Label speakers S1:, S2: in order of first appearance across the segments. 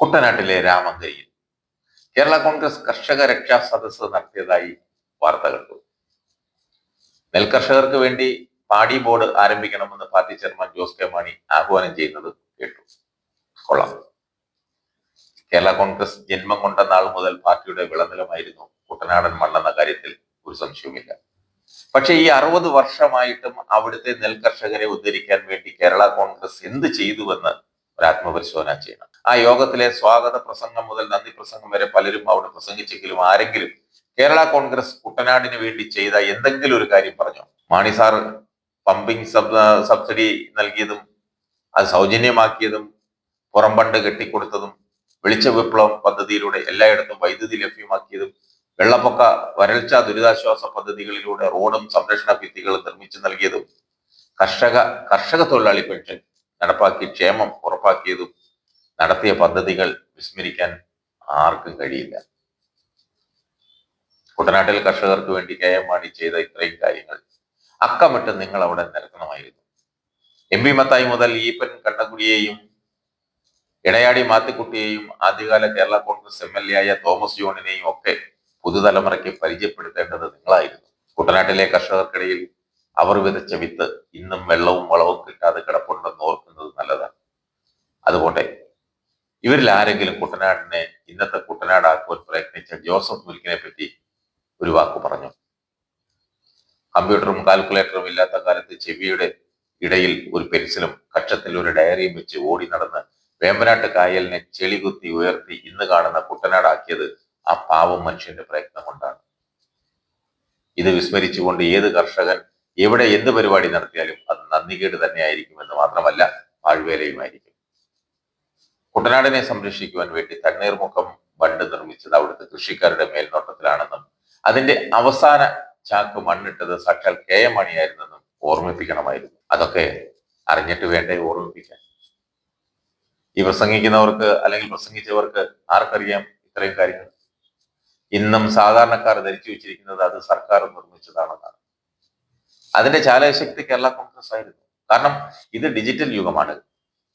S1: കുട്ടനാട്ടിലെ രാമങ്കരിയിൽ കേരള കോൺഗ്രസ് കർഷക രക്ഷാ സദസ്സ് നടത്തിയതായി വാർത്ത കണ്ടു നെൽകർഷകർക്ക് വേണ്ടി പാടി board ആരംഭിക്കണമെന്ന് party chairman Jose K Mani ആഹ്വാനം ചെയ്യുന്നത് കേട്ടു. കൊള്ളാം. കേരള കോൺഗ്രസ് ജന്മം കൊണ്ട നാൾ മുതൽ പാർട്ടിയുടെ വിളനിലമായിരുന്നു കുട്ടനാടൻ മണ്ണെന്ന കാര്യത്തിൽ ഒരു സംശയവുമില്ല. പക്ഷേ ഈ അറുപത് വർഷമായിട്ടും അവിടുത്തെ നെൽകർഷകരെ ഉദ്ധരിക്കാൻ വേണ്ടി കേരള കോൺഗ്രസ് എന്ത് ചെയ്തുവെന്ന് ഒരു ആത്മപരിശോധന ചെയ്യണം. ആ യോഗത്തിലെ സ്വാഗത പ്രസംഗം മുതൽ നന്ദി പ്രസംഗം വരെ പലരും അവിടെ പ്രസംഗിച്ചെങ്കിലും ആരെങ്കിലും കേരള കോൺഗ്രസ് കുട്ടനാടിന് വേണ്ടി ചെയ്ത എന്തെങ്കിലും ഒരു കാര്യം പറഞ്ഞു? Mani sir pumping sub subsidy നൽകിയതും അത് സൗജന്യമാക്കിയതും പുറംപണ്ട് കെട്ടിക്കൊടുത്തതും വെളിച്ച വിപ്ലവം പദ്ധതിയിലൂടെ എല്ലായിടത്തും വൈദ്യുതി ലഭ്യമാക്കിയതും വെള്ളപ്പൊക്ക വരൾച്ച ദുരിതാശ്വാസ പദ്ധതികളിലൂടെ റോഡും സംരക്ഷണ ഭിത്തികളും നിർമ്മിച്ചു നൽകിയതും കർഷക കർഷക തൊഴിലാളി പെൻഷൻ നടപ്പാക്കി ക്ഷേമം ഉറപ്പാക്കിയതും നടത്തിയ പദ്ധതികൾ വിസ്മരിക്കാൻ ആർക്കും കഴിയില്ല. കുട്ടനാട്ടിൽ കർഷകർക്ക് വേണ്ടി കെ എം മാണി ചെയ്ത ഇത്രയും കാര്യങ്ങൾ അക്കമിട്ട് നിങ്ങൾ അവിടെ നിരക്കണമായിരുന്നു എം പി മത്തായി മുതൽ ഈപ്പൻ കണ്ണകുടിയെയും ഇടയാടി മാത്തിക്കുട്ടിയെയും ആദ്യകാല Kerala Congress M L A ആയ തോമസ് ജോണിനെയും ഒക്കെ പുതുതലമുറയ്ക്ക് പരിചയപ്പെടുത്തേണ്ടത് നിങ്ങളായിരുന്നു. കുട്ടനാട്ടിലെ കർഷകർക്കിടയിൽ അവർ വിതച്ച വിത്ത് ഇന്നും വെള്ളവും വളവും കിട്ടാതെ കിടപ്പുണ്ടെന്ന് ഓർക്കുന്നത് നല്ലതാണ് അതുപോട്ടെ ഇവരിൽ ആരെങ്കിലും കുട്ടനാടിനെ ഇന്നത്തെ കുട്ടനാടാക്കുവാൻ പ്രയത്നിച്ച ജോസഫ് മുൽക്കിനെ പറ്റി ഒരു വാക്ക് പറഞ്ഞു. കമ്പ്യൂട്ടറും കാൽക്കുലേറ്ററും ഇല്ലാത്ത കാലത്ത് ചെവിയുടെ ഇടയിൽ ഒരു പെൻസിലും കക്ഷത്തിൽ ഒരു ഡയറിയും വെച്ച് ഓടി നടന്ന് വേമ്പനാട്ട് കായലിനെ ചെളികുത്തി ഉയർത്തി ഇന്ന് കാണുന്ന കുട്ടനാടാക്കിയത് ആ പാവം മനുഷ്യന്റെ പ്രയത്നം കൊണ്ടാണ്. ഇത് വിസ്മരിച്ചുകൊണ്ട് ഏത് കർഷകൻ എവിടെ എന്ത് പരിപാടി നടത്തിയാലും അത് നന്ദികേട് തന്നെയായിരിക്കുമെന്ന് മാത്രമല്ല പാഴ്വേലയുമായിരിക്കും കുട്ടനാടിനെ സംരക്ഷിക്കുവാൻ വേണ്ടി തണ്ണീർമുഖം ബണ്ട് നിർമ്മിച്ചത് അവിടുത്തെ കൃഷിക്കാരുടെ മേൽനോട്ടത്തിലാണെന്നും അതിന്റെ അവസാന ചാക്ക് മണ്ണിട്ടത് സാക്ഷാൽ കെ എം മണിയായിരുന്നെന്നും ഓർമ്മിപ്പിക്കണമായിരുന്നു. അതൊക്കെ അറിഞ്ഞിട്ട് വേണ്ടേ ഓർമ്മിപ്പിക്കാൻ? ഈ പ്രസംഗിക്കുന്നവർക്ക് അല്ലെങ്കിൽ പ്രസംഗിച്ചവർക്ക് ആർക്കറിയാം ഇത്രയും കാര്യങ്ങൾ? ഇന്നും സാധാരണക്കാർ ധരിച്ചു വെച്ചിരിക്കുന്നത് അത് സർക്കാർ നിർമ്മിച്ചതാണെന്നാണ്. അതിന്റെ ചാലകശക്തി കേരള കോൺഗ്രസ് ആയിരുന്നു. കാരണം ഇത് ഡിജിറ്റൽ യുഗമാണ്.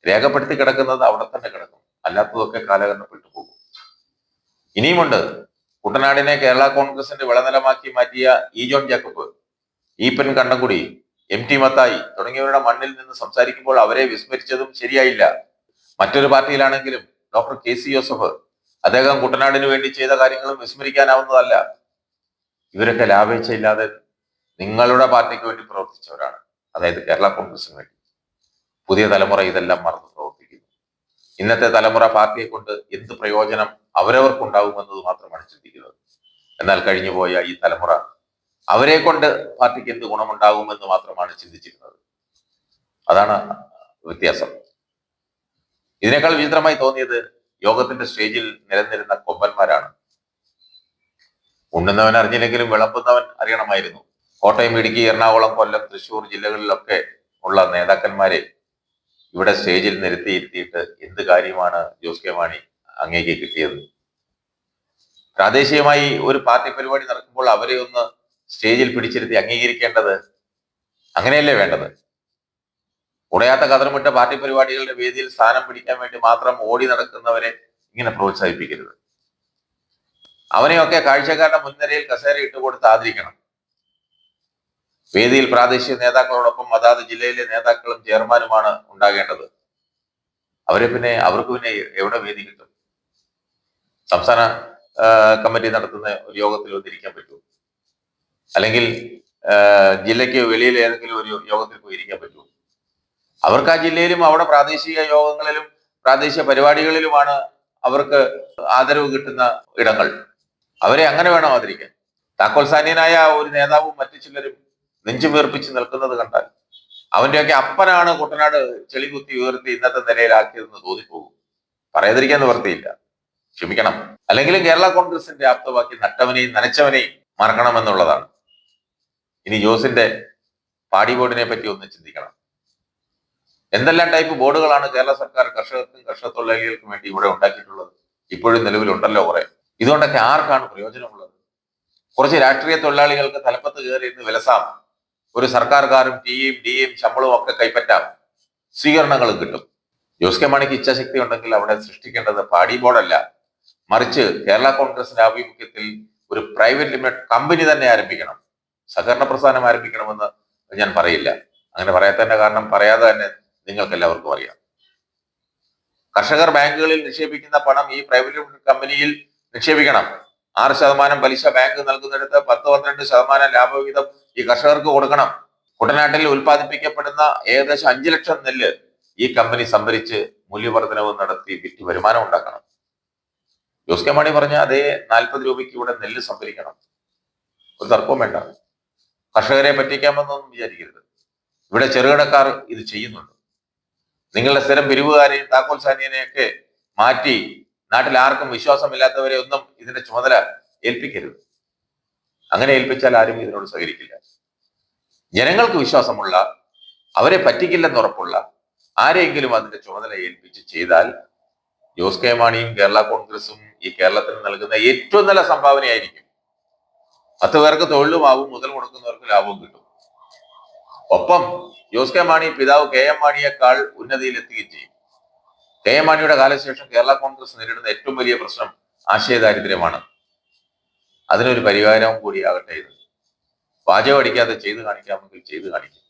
S1: രേഖപ്പെടുത്തി കിടക്കുന്നത് അവിടെ തന്നെ കിടക്കും അല്ലാത്തതൊക്കെ കാലഘട്ടപ്പെട്ടു പോകും. ഇനിയുമുണ്ട്. കുട്ടനാടിനെ കേരള കോൺഗ്രസിന്റെ വിളനിലമാക്കി മാറ്റിയ E John Jacob Eapen Kannankudi M T Mathai തുടങ്ങിയവരുടെ മണ്ണിൽ നിന്ന് സംസാരിക്കുമ്പോൾ അവരെ വിസ്മരിച്ചതും ശരിയായില്ല. മറ്റൊരു പാർട്ടിയിലാണെങ്കിലും ഡോക്ടർ കെ സി ജോസഫ് അദ്ദേഹം കുട്ടനാടിന് വേണ്ടി ചെയ്ത കാര്യങ്ങളും വിസ്മരിക്കാനാവുന്നതല്ല. ഇവരൊക്കെ ലാഭേച്ഛയില്ലാതെ നിങ്ങളുടെ പാർട്ടിക്ക് വേണ്ടി പ്രവർത്തിച്ചവരാണ്. അതായത് കേരള കോൺഗ്രസിന് വേണ്ടി. പുതിയ തലമുറ ഇതെല്ലാം മറന്ന് ഇന്നത്തെ തലമുറ പാർട്ടിയെ കൊണ്ട് എന്ത് പ്രയോജനം അവരവർക്കുണ്ടാകുമെന്നത് മാത്രമാണ് ചിന്തിക്കുന്നത് എന്നാൽ കഴിഞ്ഞുപോയ ഈ തലമുറ അവരെ കൊണ്ട് പാർട്ടിക്ക് എന്ത് ഗുണമുണ്ടാകുമെന്ന് മാത്രമാണ് ചിന്തിച്ചിരുന്നത്. അതാണ് വ്യത്യാസം. ഇതിനേക്കാൾ വിചിത്രമായി തോന്നിയത് യോഗത്തിന്റെ സ്റ്റേജിൽ നിലനിരുന്ന കൊമ്പന്മാരാണ്. ഉണ്ണുന്നവൻ അറിഞ്ഞില്ലെങ്കിലും വിളമ്പുന്നവൻ അറിയണമായിരുന്നു. കോട്ടയം ഇടുക്കി എറണാകുളം കൊല്ലം തൃശൂർ ജില്ലകളിലൊക്കെ ഉള്ള നേതാക്കന്മാരെ ഇവിടെ സ്റ്റേജിൽ നിരത്തിയിരുത്തിയിട്ട് എന്ത് കാര്യമാണ് ജോസ് കെ മാണി അങ്ങേക്ക് കിട്ടിയത്? പ്രാദേശികമായി ഒരു പാർട്ടി പരിപാടി നടക്കുമ്പോൾ അവരെ ഒന്ന് സ്റ്റേജിൽ പിടിച്ചിരുത്തി അംഗീകരിക്കേണ്ടത് അങ്ങനെയല്ലേ വേണ്ടത്? ഉടയാത്ത കതറുമിട്ട പാർട്ടി പരിപാടികളുടെ വേദിയിൽ സ്ഥാനം പിടിക്കാൻ വേണ്ടി മാത്രം ഓടി നടക്കുന്നവരെ ഇങ്ങനെ പ്രോത്സാഹിപ്പിക്കരുത്. അവനെയൊക്കെ കാഴ്ചക്കാരുടെ മുൻനിരയിൽ കസേര ഇട്ടുകൊടുത്ത് ആദരിക്കണം. വേദിയിൽ പ്രാദേശിക നേതാക്കളോടൊപ്പം അതാത് ജില്ലയിലെ നേതാക്കളും ചെയർമാനുമാണ് ഉണ്ടാകേണ്ടത്. അവരെ പിന്നെ അവർക്ക് പിന്നെ എവിടെ വേദി കിട്ടും? സംസ്ഥാന കമ്മിറ്റി നടത്തുന്ന ഒരു യോഗത്തിൽ ഒന്നിരിക്കാൻ പറ്റുമോ? അല്ലെങ്കിൽ ജില്ലയ്ക്ക് വെളിയിൽ ഏതെങ്കിലും ഒരു യോഗത്തിൽ പോയി ഇരിക്കാൻ പറ്റുമോ? അവർക്ക് ആ ജില്ലയിലും അവിടെ പ്രാദേശിക യോഗങ്ങളിലും പ്രാദേശിക പരിപാടികളിലുമാണ് അവർക്ക് ആദരവ് കിട്ടുന്ന ഇടങ്ങൾ. അവരെ അങ്ങനെ വേണം ആദരിക്കാൻ. താക്കോൽ സാന്യനായ ഒരു നേതാവും മറ്റു ചിലരും നെഞ്ചു വീർപ്പിച്ച് നിൽക്കുന്നത് കണ്ടാൽ അവന്റെയൊക്കെ അപ്പനാണ് കുട്ടനാട് ചെളികുത്തി ഉയർത്തി ഇന്നത്തെ നിലയിലാക്കിയതെന്ന് തോന്നിപ്പോകും. പറയാതിരിക്കാൻ നിവർത്തിയില്ല ക്ഷമിക്കണം. അല്ലെങ്കിലും കേരള കോൺഗ്രസിന്റെ ആപ്തവാക്കി നട്ടവനെയും നനച്ചവനെയും മറക്കണമെന്നുള്ളതാണ് ഇനി ജോസിന്റെ പാടി ബോർഡിനെ പറ്റി ഒന്ന് ചിന്തിക്കണം. എന്തെല്ലാം ടൈപ്പ് ബോർഡുകളാണ് കേരള സർക്കാർ കർഷകർക്കും കർഷക തൊഴിലാളികൾക്കും വേണ്ടി ഇവിടെ ഉണ്ടാക്കിയിട്ടുള്ളത്? ഇപ്പോഴും നിലവിലുണ്ടല്ലോ കുറെ. ഇതുകൊണ്ടൊക്കെ ആർക്കാണ് പ്രയോജനമുള്ളത്? കുറച്ച് രാഷ്ട്രീയ തൊഴിലാളികൾക്ക് തലപ്പത്ത് കയറി ഇന്ന് വിലസാം. ഒരു സർക്കാർ കാരും ടിയും ഡിയും ശമ്പളവും ഒക്കെ കൈപ്പറ്റാം. സ്വീകരണങ്ങളും കിട്ടും. ജോസ് കെ മാണിക്ക് ഇച്ഛാശക്തി ഉണ്ടെങ്കിൽ അവിടെ സൃഷ്ടിക്കേണ്ടത് പാടി ബോർഡല്ല. മറിച്ച് കേരള കോൺഗ്രസിന്റെ ആഭിമുഖ്യത്തിൽ ഒരു പ്രൈവറ്റ് ലിമിറ്റഡ് കമ്പനി തന്നെ ആരംഭിക്കണം. സഹകരണ പ്രസ്ഥാനം ആരംഭിക്കണമെന്ന് ഞാൻ പറയില്ല. അങ്ങനെ പറയാത്തതിന്റെ കാരണം പറയാതെ തന്നെ നിങ്ങൾക്ക് എല്ലാവർക്കും അറിയാം. കർഷകർ ബാങ്കുകളിൽ നിക്ഷേപിക്കുന്ന പണം ഈ പ്രൈവറ്റ് ലിമിറ്റഡ് കമ്പനിയിൽ നിക്ഷേപിക്കണം. ആറ് ശതമാനം പലിശ ബാങ്ക് നൽകുന്നിടത്ത് പത്ത് പന്ത്രണ്ട് ശതമാനം ലാഭവിഹിതം ഈ കർഷകർക്ക് കൊടുക്കണം. കുട്ടനാട്ടിൽ ഉൽപ്പാദിപ്പിക്കപ്പെടുന്ന ഏകദേശം അഞ്ചു ലക്ഷം നെല്ല് ഈ കമ്പനി സംഭരിച്ച് മൂല്യവർദ്ധനവ് നടത്തി വിറ്റ് വരുമാനം ഉണ്ടാക്കണം. ജോസ് കെ മാണി പറഞ്ഞ അതേ നാൽപ്പത് രൂപയ്ക്ക് ഇവിടെ നെല്ല് സംഭരിക്കണം. ഒരു തർക്കവും വേണ്ട. കർഷകരെ പറ്റിക്കാമെന്നൊന്നും വിചാരിക്കരുത്. ഇവിടെ ചെറുകിടക്കാർ ഇത് ചെയ്യുന്നുണ്ട്. നിങ്ങളുടെ സ്ഥിരം പിരിവുകാരെയും താക്കോൽ സാനിയനെയൊക്കെ മാറ്റി നാട്ടിൽ ആർക്കും വിശ്വാസമില്ലാത്തവരെ ഒന്നും ഇതിന്റെ ചുമതല ഏൽപ്പിക്കരുത്. അങ്ങനെ ഏൽപ്പിച്ചാൽ ആരും ഇതിനോട് സഹകരിക്കില്ല. ജനങ്ങൾക്ക് വിശ്വാസമുള്ള അവരെ പറ്റിക്കില്ലെന്ന് ഉറപ്പുള്ള ആരെങ്കിലും അതിന്റെ ചുമതല ഏൽപ്പിച്ച് ചെയ്താൽ ജോസ് കെ മാണിയും കേരള കോൺഗ്രസും ഈ കേരളത്തിന് നൽകുന്ന ഏറ്റവും നല്ല സംഭാവനയായിരിക്കും. പത്ത് പേർക്ക് തൊഴിലുമാവും മുതൽ മുടക്കുന്നവർക്ക് ലാഭവും കിട്ടും. ഒപ്പം ജോസ് കെ മാണി പിതാവ് കെ എം മാണിയേക്കാൾ ഉന്നതിയിൽ എത്തുകയും ചെയ്യും. കെ എം മാണിയുടെ കാലശേഷം കേരള കോൺഗ്രസ് നേരിടുന്ന ഏറ്റവും വലിയ പ്രശ്നം ആശയദാരിദ്ര്യമാണ്. അതിനൊരു പരിഹാരവും കൂടിയാകട്ടെ ഇത് പാചകം അടിക്കാതെ ചെയ്ത് കാണിക്കാമെങ്കിൽ ചെയ്ത് കാണിക്കും.